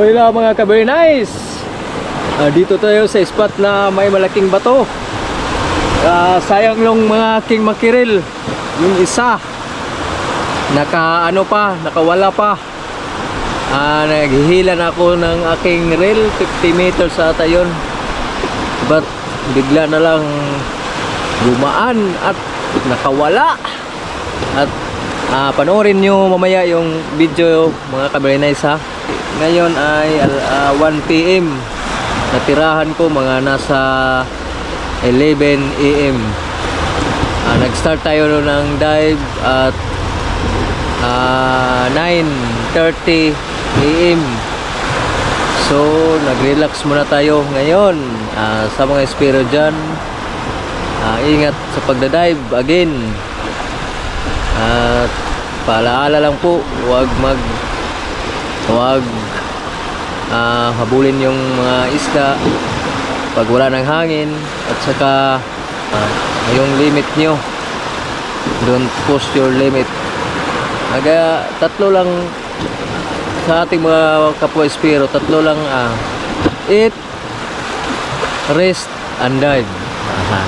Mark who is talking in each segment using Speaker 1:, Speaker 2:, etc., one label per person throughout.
Speaker 1: So mga ka-very nice. Ah, dito tayo sa spot na may malaking bato. Ah, sayang yung mga king makiril. Yung isa. Naka ano pa, nakawala pa. Ah, naghihilan ako ng aking reel, 50 meters ata yun. But bigla na lang gumaan at nakawala. At ah, panoorin nyo mamaya yung video mga kabrinais ha. Ngayon ay al- ah, 1 p.m. Natirahan ko mga nasa 11 a.m. Ah, nag-start tayo ng dive at ah, 9.30 a.m. So, nag-relax muna tayo ngayon Ah, sa mga espiro dyan. ah, ingat sa pagdadive again. At paalaala lang po, huwag mag huwag ah, habulin yung mga isda pag wala ng hangin at saka ah, yung limit nyo. Don't push your limit. Aga tatlo lang sa ating mga kapwa espiro tatlo lang ah, eat rest and dive Aha.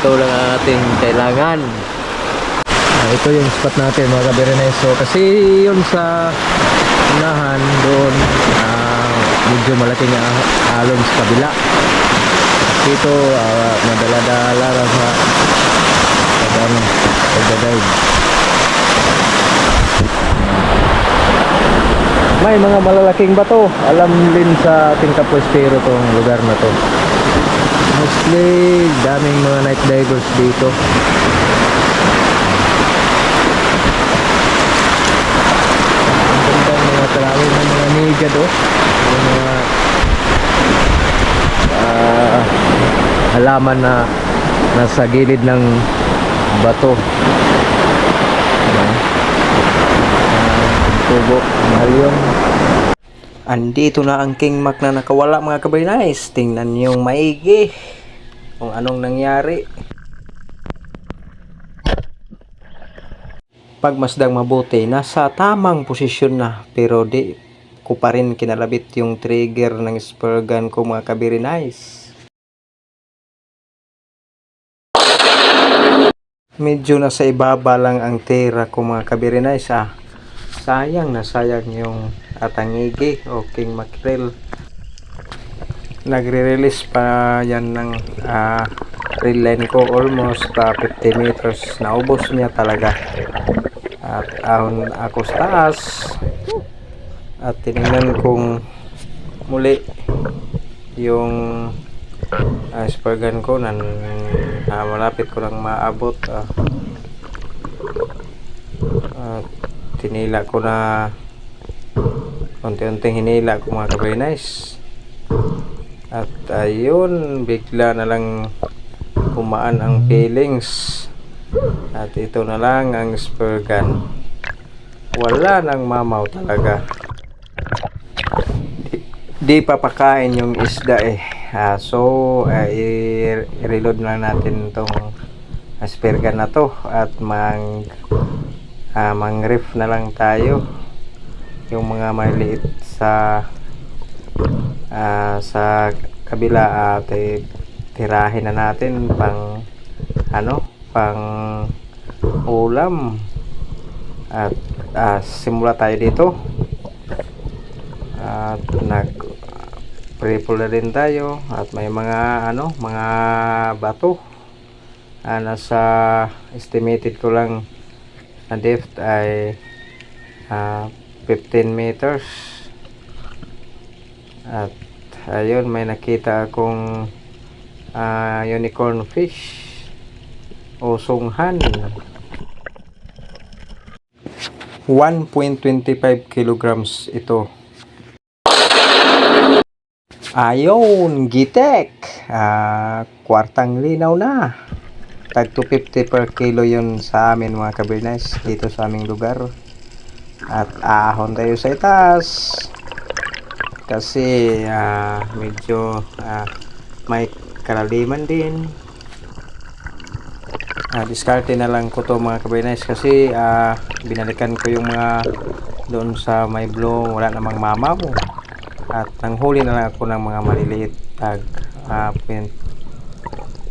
Speaker 1: tatlo lang ang ating kailangan. Ah, ito yung spot natin mga kabereneso kasi yun sa unahan doon ah, medyo malaking ah, alon sa kabila. Dito uh, madala-dala lang sa pag ano pagdadive may mga malalaking bato. Alam din sa ating kapwestero tong lugar na to. Mostly daming mga night divers dito Ang ganda ng mga tarawin ng mga niga do. Yung mga ah, halaman na nasa gilid ng bato. Ah, tubo. Mahal yun. Andito na ang King Mac na nakawala mga kabaynais. Tingnan niyong maigi kung anong nangyari. pagmasdang mabuti, nasa tamang posisyon na pero di ko pa rin kinalabit yung trigger ng spur gun ko mga kabiri nice. Medyo nasa ibaba lang ang tira ko mga kabiri nice ah. Sayang na sayang yung atangigi o king mackerel. Nagre-release pa yan ng ah, reel line ko almost ah, 50 meters. Naubos niya talaga at ahon ako sa taas at tinignan kong muli yung uh, spur gun ko nan ah, malapit ko lang maabot ah. at tinila ko na unti-unting hinila ko mga nice at ayun bigla na lang kumaan ang feelings at ito na lang ang spur gun. Wala nang mamaw talaga. Di, papakain yung isda eh. Ah, so, i- i-reload na natin itong spur gun na to at mang ah, mang reef na lang tayo. Yung mga maliit sa ah, sa kabila at eh, tirahin na natin pang ano pang ulam. At ah, simula tayo dito. At nag pre-pull na din tayo at may mga ano mga bato. Ah, nasa estimated ko lang na depth ay ah, 15 meters. At ayun may nakita akong ah, unicorn fish o sunghan 1.25 kilograms ito ayon gitek. Ah, kwartang linaw na. Tag 250 per kilo yun sa amin mga kabirnes dito sa aming lugar. At ahon tayo sa itaas. Kasi ah, medyo ah, may karaliman din. Ah, diskarte na lang ko to mga kabinais kasi ah, binalikan ko yung mga doon sa may blow wala namang mamaw
Speaker 2: At nanghuli na lang ako ng mga maliliit tag ah, point-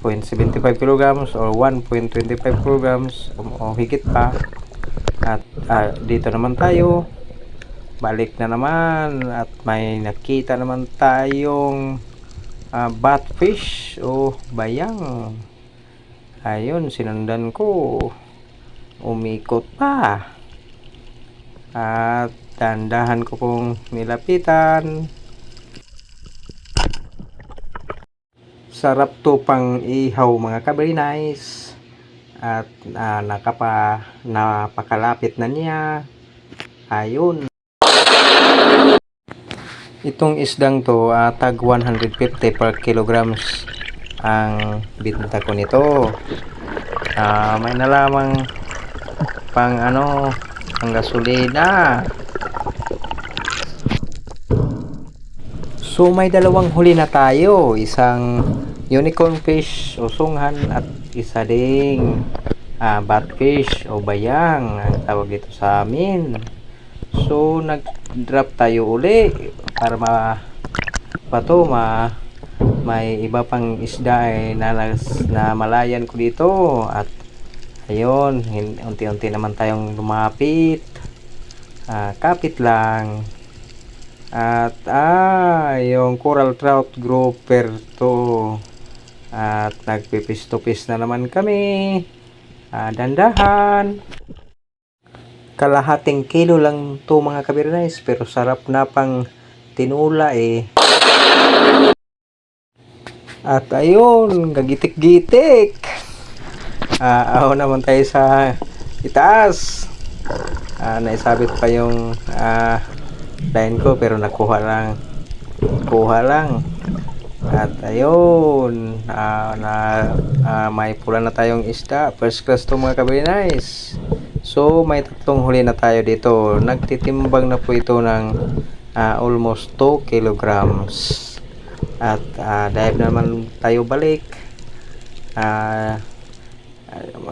Speaker 2: 0.75 kilograms or 1.25 kilograms o, o higit pa. At ah, dito naman tayo. Balik na naman at may nakita naman tayong ah, batfish o bayang. Ayun, sinundan ko. Umikot pa. At dandahan ko pong nilapitan. Sarap to pang ihaw mga kabari nice. At ah, nakapa, napakalapit na niya. Ayun. Itong isdang to, ah, tag 150 per kilograms ang binta ko nito. Ah, may nalamang pang ano, pang gasolina. So may dalawang huli na tayo, isang unicorn fish o sunghan at isa ding ah, batfish o bayang ang tawag dito sa amin. So nag-drop tayo uli para ma pa to ma may iba pang isda eh, na, na malayan ko dito. At ayun unti-unti naman tayong lumapit. Ah, kapit lang at ah yung coral trout grouper to. At nagpipis-tupis na naman kami. Ah, dandahan. Kalahating kilo lang to mga kabirnays pero sarap na pang tinula eh. At ayun gagitik-gitik. Ah ako naman tayo sa itaas. Ah naisabit pa yung ah line ko pero nakuha lang. Kuha lang. At ayun ah, na ah, may pula na tayong isda. First class to mga kabinais. So may tatlong huli na tayo dito. Nagtitimbang na po ito ng ah, almost 2 kilograms. At ah, dahil naman tayo balik ah,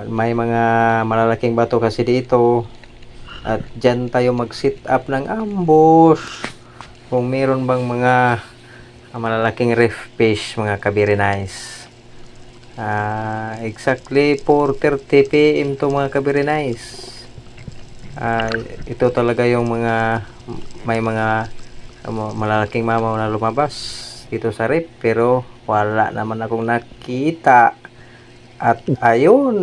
Speaker 2: may mga malalaking bato kasi dito at dyan tayo mag sit up ng ambush. Kung meron bang mga ah, malalaking reef fish mga kabiri nice Ah, exactly 4.30 pm to mga kabiri nice Ah, ito talaga yung mga may mga um, malalaking mamaw na lumabas dito sa reef pero wala naman akong nakita. At ayun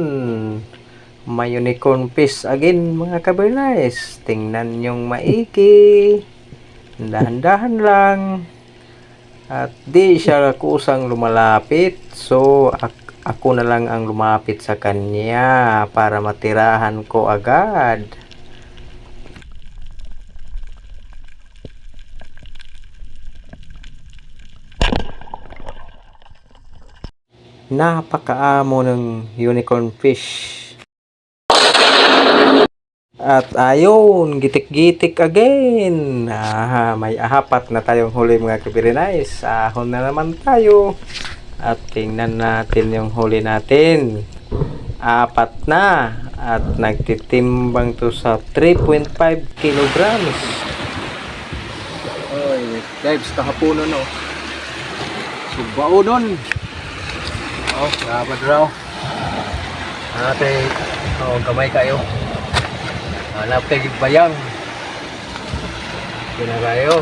Speaker 2: may unicorn fish again mga kabernais tingnan yung maiki dahan-dahan lang. At di siya kusang lumalapit. So ak- ako na lang ang lumapit sa kanya para matirahan ko agad. Napakaamo ng unicorn fish at ayun, gitik-gitik again. Ah, may ahapat na tayong huli mga kabirinais. Ahon na naman tayo. At tingnan natin yung huli natin. Apat na. At nagtitimbang to sa 3.5 kilograms.
Speaker 1: Oy, guys, kahaponon no. Subaonon. Oh, dapat raw. Ate, oh, kamay kayo. Hanap kay bayang. Kina kayo.